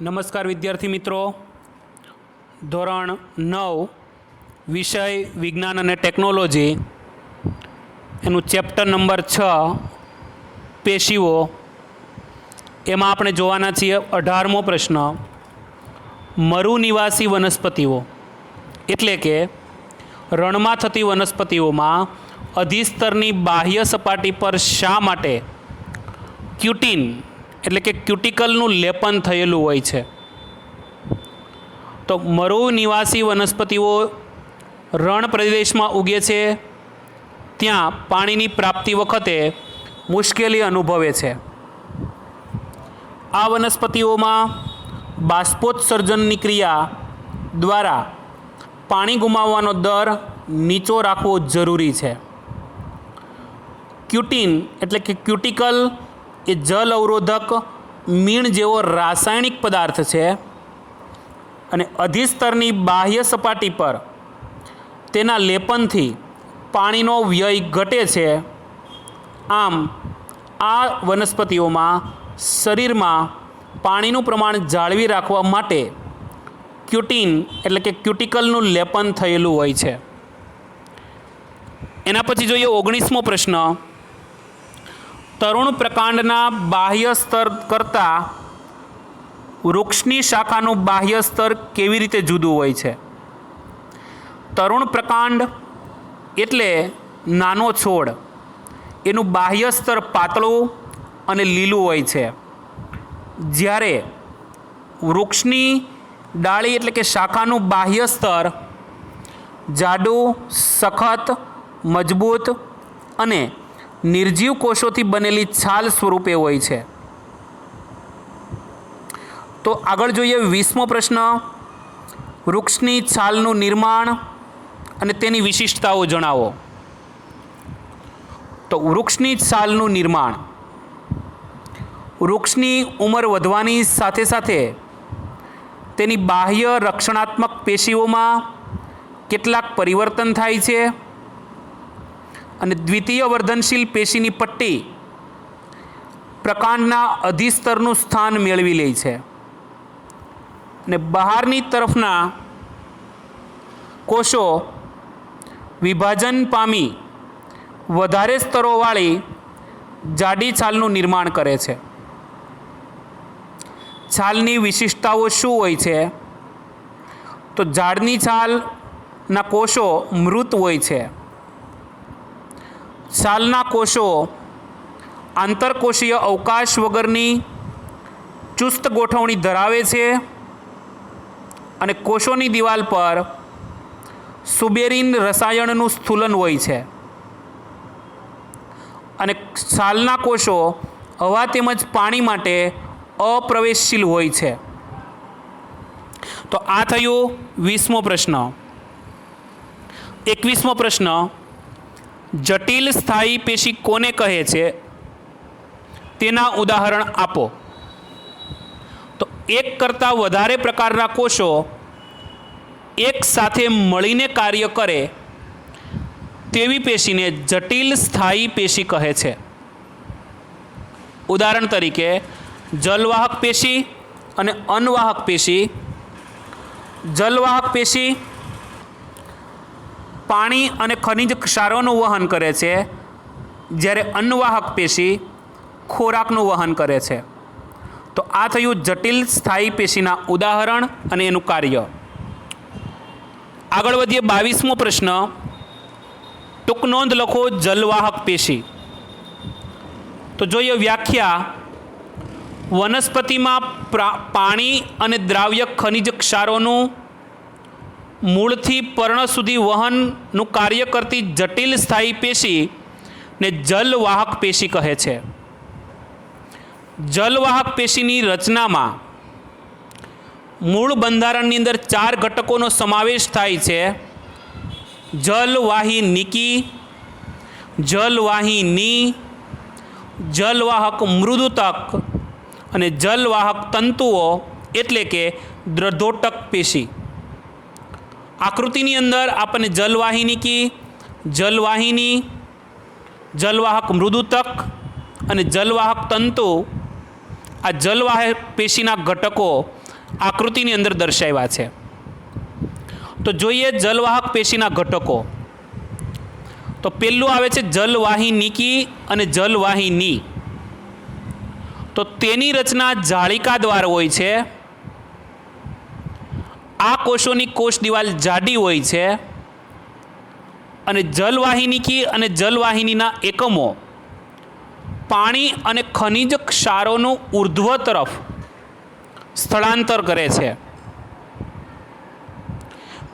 નમસ્કાર વિદ્યાર્થી મિત્રો. ધોરણ નવ, વિષય, વિજ્ઞાન અને ટેકનોલોજી. એનું ચેપ્ટર નંબર છ, પેશીઓ. એમાં આપણે જોવાના છીએ અઢારમો પ્રશ્ન. મરુનિવાસી વનસ્પતિઓ. એટલે કે, રણમાં થતી વનસ્પતિઓમાં અધિસ્તરની બાહ્ય સપાટી પર શા માટે? ક્યુટીન. એટલે કે ક્યુટિકલનું લેપન થયેલું હોય છે. તો મરુ નિવાસી વનસ્પતિઓ રણ પ્રદેશમાં ઉગે છે. ત્યાં પાણીની પ્રાપ્તિ વખતે મુશ્કેલી અનુભવે છે. આ વનસ્પતિઓમાં બાષ્પોત્સર્જનની ક્રિયા દ્વારા પાણી ગુમાવવાનો દર નીચો રાખવો જરૂરી છે. ક્યુટીન એટલે કે ક્યુટિકલ એ જલ અવરોધક મીણ જેવો રાસાયણિક પદાર્થ છે અને અધિસ્તરની બાહ્ય સપાટી પર તેના લેપનથી પાણીનો વ્યય ઘટે છે. આમ, આ વનસ્પતિઓમાં શરીરમાં પાણીનું પ્રમાણ જાળવી રાખવા માટે ક્યુટીન એટલે કે ક્યુટિકલનું લેપન થયેલું હોય છે. એના પછી જોઈએ ઓગણીસમો પ્રશ્ન. તરુણ પ્રકાંડના બાહ્ય સ્તર કરતાં વૃક્ષની શાખાનું બાહ્ય સ્તર કેવી રીતે જુદું હોય છે? તરુણ પ્રકાંડ એટલે નાનો છોડ. એનું બાહ્ય સ્તર પાતળું અને લીલું હોય છે. જ્યારે વૃક્ષની ડાળી એટલે કે શાખાનું બાહ્ય સ્તર જાડું, સખત, મજબૂત અને નિર્જીવ કોષોથી બનેલી છાલ સ્વરૂપે હોય છે. તો આગળ જોઈએ વીસમો પ્રશ્ન. વૃક્ષની છાલનું નિર્માણ અને તેની વિશિષ્ટતાઓ જણાવો. તો વૃક્ષની છાલનું નિર્માણ. વૃક્ષની ઉંમર વધવાની સાથે સાથે તેની બાહ્ય રક્ષણાત્મક પેશીઓમાં કેટલાક પરિવર્તન થાય છે. અને દ્વિતીય વર્ધનશીલ પેશીની પટ્ટી પ્રકાંડના અધિસ્તરનું સ્થાન મેળવી લે છે. અને બહારની તરફના કોષો વિભાજન પામી વધારે સ્તરોવાળી જાડી છાલનું નિર્માણ કરે છે. છાલની વિશિષ્ટતાઓ શું હોય છે? તો ઝાડની છાલના કોષો મૃત હોય છે. છાલના કોષો, આંતરકોષીય અવકાશ વગરની ચુસ્ત ગોઠવણી ધરાવે છે અને કોષોની દિવાલ પર સુબેરીન રસાયણનું સ્થૂલન હોય છે. અને છાલના કોષો હવા તેમજ પાણી માટે અપ્રવેશશીલ હોય છે. તો આ થયું વીસમો પ્રશ્ન. એકવીસમો પ્રશ્ન જટિલ સ્થાયી પેશી કોને કહે છે? તેના ઉદાહરણ આપો. તો એક કરતાં વધારે પ્રકારના કોષો એક સાથે મળીને કાર્ય કરે તેવી પેશીને જટિલ સ્થાયી પેશી કહે છે. ઉદાહરણ તરીકે, જલવાહક પેશી અને અનવાહક પેશી. જલવાહક પેશી પાણી અને ખનિજ ક્ષારોનું વહન કરે છે, જ્યારે અન્નવાહક પેશી ખોરાકનું વહન કરે છે. તો આ થયું જટિલ સ્થાયી પેશીના ઉદાહરણ અને એનું કાર્ય. આગળ વધીએ બાવીસમો પ્રશ્ન. ટૂંક નોંધ લખો જલવાહક પેશી. તો જોઈએ વ્યાખ્યા. વનસ્પતિમાં પાણી અને દ્રાવ્ય ખનિજ ક્ષારોનું મૂળથી પર્ણ સુધી વહનનું કાર્ય કરતી જટિલ સ્થાયી પેશી ને જલવાહક પેશી કહે છે. જલવાહક પેશીની રચનામાં મૂળ બંધારણની અંદર ચાર ઘટકોનો સમાવેશ થાય છે. જલવાહી નિકી જલવાહિની જલવાહક મૃદુતક અને જલવાહક તંતુઓ એટલે કે દ્રઢોટક પેશી. આકૃતિની અંદર આપણને જલવાહિની કી, જલવાહિની, જલવાહક મૃદુતક અને જલવાહક તંતુ આ જલવાહક પેશીના ઘટકો આકૃતિની અંદર દર્શાવ્યા છે. તો જોઈએ જલવાહક પેશીના ઘટકો. તો પહેલું આવે છે જલવાહિનીકી અને જલવાહિની. તો તેની રચના જાળિકા દ્વાર હોય છે. આ કોષોની કોષ દિવાલ જાડી હોય છે અને જલવાહિનીકી અને જલવાહિનીના એકમો પાણી અને ખનિજ ક્ષારોનું ઉર્ધ્વ તરફ સ્થળાંતર કરે છે.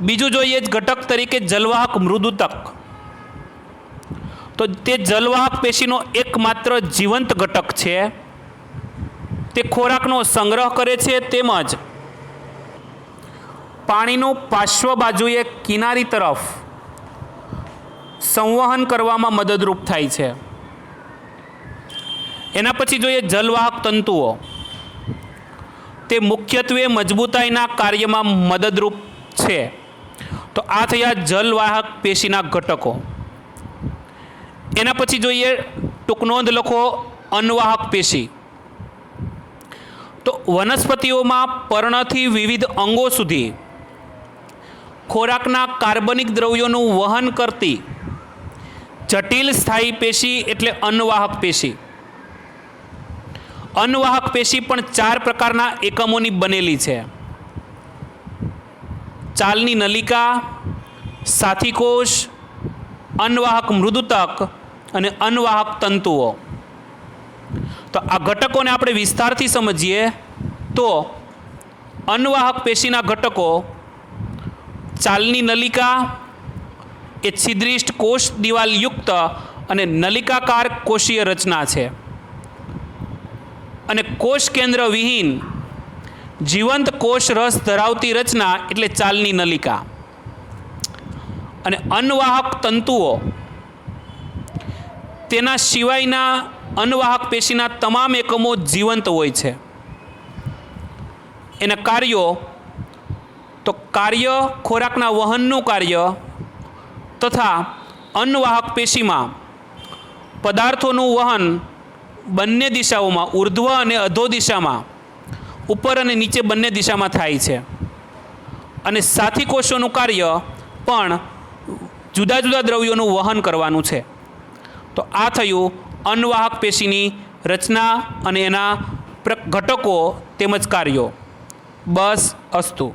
બીજું જોઈએ ઘટક તરીકે જલવાહક મૃદુતક તો તે જલવાહક પેશીનો એકમાત્ર જીવંત ઘટક છે. તે ખોરાકનો સંગ્રહ કરે છે તેમજ પાણીનું પાર્શ્વ બાજુએ કિનારી તરફ સંવહન કરવામાં મદદરૂપ થાય છે. એના પછી જોઈએ જલવાહક તંતુઓ. તે મુખ્યત્વે મજબૂતાઈના કાર્યમાં મદદરૂપ છે. તો આ થયા જલવાહક પેશીના ઘટકો. એના પછી જોઈએ ટૂંકનોંધ લખો અન્વાહક પેશી. તો વનસ્પતિઓમાં પર્ણથી વિવિધ અંગો સુધી ખોરાકના કાર્બનિક દ્રવ્યોનું વહન કરતી જટિલ સ્થાયી પેશી એટલે અન્નવાહક પેશી. અન્નવાહક પેશી પણ ચાર પ્રકારના એકમોની બનેલી છે. ચાલની નલિકા, સાથીકોષ, અન્નવાહક મૃદુતક અને અન્નવાહક તંતુઓ. તો આ ઘટકોને આપણે વિસ્તારથી સમજીએ તો અન્નવાહક પેશીના ઘટકો ચાલની નલિકા એ છિદ્રિષ્ટ કોષ દિવાલયુક્ત અને નલિકાકાર કોષીય રચના છે. અને કોષ કેન્દ્ર વિહીન જીવંત કોષ રસ ધરાવતી રચના એટલે ચાલની નલિકા. અને અન્વાહક તંતુઓ તેના સિવાયના અન્વાહક પેશીના તમામ એકમો જીવંત હોય છે. એના કાર્યો તો કાર્ય ખોરાકના વહનનું કાર્ય તથા અન્નવાહક પેશીમાં પદાર્થોનું વહન બંને દિશાઓમાં ઉર્ધ્વ અને અધો દિશામાં ઉપર અને નીચે બંને દિશામાં થાય છે. અને સાથી કોષોનું કાર્ય પણ જુદા જુદા દ્રવ્યોનું વહન કરવાનું છે. તો આ થયું અન્નવાહક પેશીની રચના અને એના ઘટકો તેમજ કાર્યો. બસ, અસ્તુ.